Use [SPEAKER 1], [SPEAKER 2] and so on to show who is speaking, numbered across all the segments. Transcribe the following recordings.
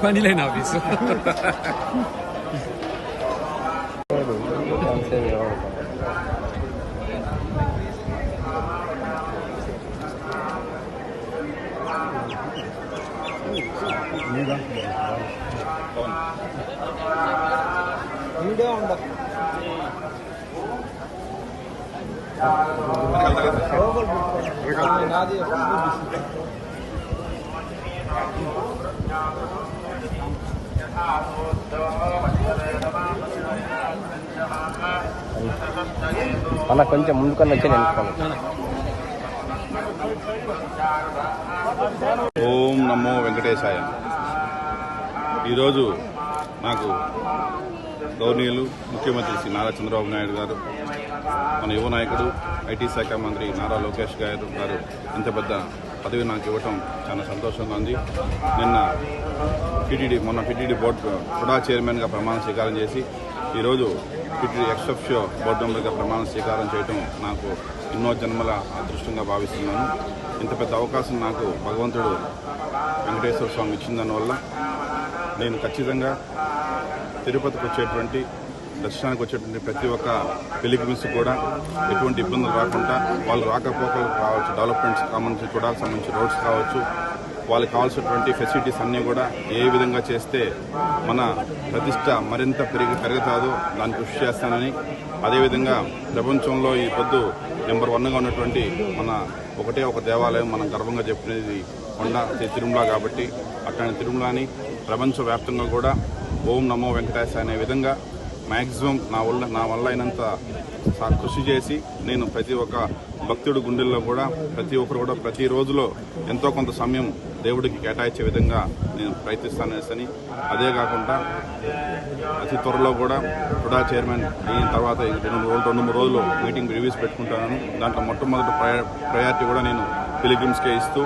[SPEAKER 1] Quando le navi sono?
[SPEAKER 2] Video ఉండదు నాది
[SPEAKER 3] అన్న కొంచెం ముందుకన్నా వచ్చి నేను
[SPEAKER 4] ఓం నమో వెంకటేశాయ. ఈరోజు నాకు గౌరవనీయులు ముఖ్యమంత్రి శ్రీ నారా చంద్రబాబు నాయుడు గారు మన యువ నాయకుడు ఐటీ శాఖ మంత్రి నారా లోకేష్ గారు గారు ఇంత పెద్ద పదవి నాకు ఇవ్వటం చాలా సంతోషంగా ఉంది. నిన్న టీటీడీ మొన్న టీటీడీ బోర్డు హుడా చైర్మన్గా ప్రమాణ స్వీకారం చేసి ఈరోజు టీటీడీ ఎక్సెప్షో బోర్డు మెంబర్గా ప్రమాణ స్వీకారం చేయటం నాకు ఎన్నో జన్మల అదృష్టంగా భావిస్తున్నాను. ఇంత పెద్ద అవకాశం నాకు భగవంతుడు వెంకటేశ్వర స్వామి ఇచ్చిందని వల్ల నేను ఖచ్చితంగా తిరుపతికి వచ్చేటువంటి దర్శనానికి వచ్చేటువంటి ప్రతి ఒక్క పిలిగ్రిమ్స్ కూడా ఎటువంటి ఇబ్బందులు రాకుండా వాళ్ళు రాకపోకలు కావచ్చు డెవలప్మెంట్స్ సంబంధించి కూడా సంబంధించి రోడ్స్ కావచ్చు వాళ్ళకి కావాల్సినటువంటి ఫెసిలిటీస్ అన్నీ కూడా ఏ విధంగా చేస్తే మన ప్రతిష్ట మరింత పెరిగి పెరుగుతాదో దాన్ని కృషి చేస్తానని అదేవిధంగా ప్రపంచంలో ఈ పొద్దు నెంబర్ వన్గా ఉన్నటువంటి మన ఒకటే ఒక దేవాలయం మనం గర్వంగా చెప్పుకునేది కొండ తిరుమల కాబట్టి అట్లాంటి తిరుమలని ప్రపంచవ్యాప్తంగా కూడా ఓం నమో వెంకటేశ అనే విధంగా మ్యాక్సిమం నా వల్ల నా వల్ల అయినంత కృషి చేసి నేను ప్రతి ఒక్క భక్తుడి గుండెల్లో కూడా ప్రతి ఒక్కరు కూడా ప్రతి రోజులో ఎంతో కొంత సమయం దేవుడికి కేటాయించే విధంగా నేను ప్రయత్నిస్తానేసని అదే కాకుండా అతి త్వరలో కూడా హుడా చైర్మన్ అయిన తర్వాత రెండు రోజులు రెండు మూడు రోజులు మీటింగ్ రివ్యూస్ పెట్టుకుంటాను. దాంట్లో మొట్టమొదటి ప్రయారిటీ కూడా నేను పిలిగ్రిమ్స్కే ఇస్తూ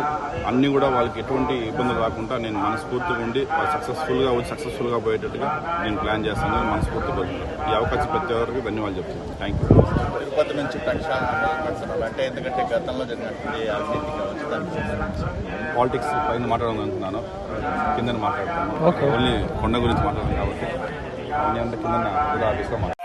[SPEAKER 4] అన్నీ కూడా వాళ్ళకి ఎటువంటి ఇబ్బందులు రాకుండా నేను మనస్ఫూర్తిగా ఉండి వాళ్ళు సక్సెస్ఫుల్గా వచ్చి సక్సెస్ఫుల్గా పోయేటట్టుగా నేను ప్లాన్ చేస్తాను. మనస్ఫూర్తిగా ఈ అవకాశం ప్రతి ఒక్కరికి ధన్యవాదాలు చెప్తున్నాను. థ్యాంక్ యూ
[SPEAKER 5] తిరుపతి నుంచి అంటే ఎందుకంటే గతంలో జరిగినటువంటి అవినీతి కావచ్చు
[SPEAKER 4] పాలిటిక్స్ పైన మాట్లాడాలని అనుకున్నాను కింద మాట్లాడతాను. ఓన్లీ కొండ గురించి మాట్లాడాను కాబట్టి. కింద ఆఫీస్లో మాట్లాడతాను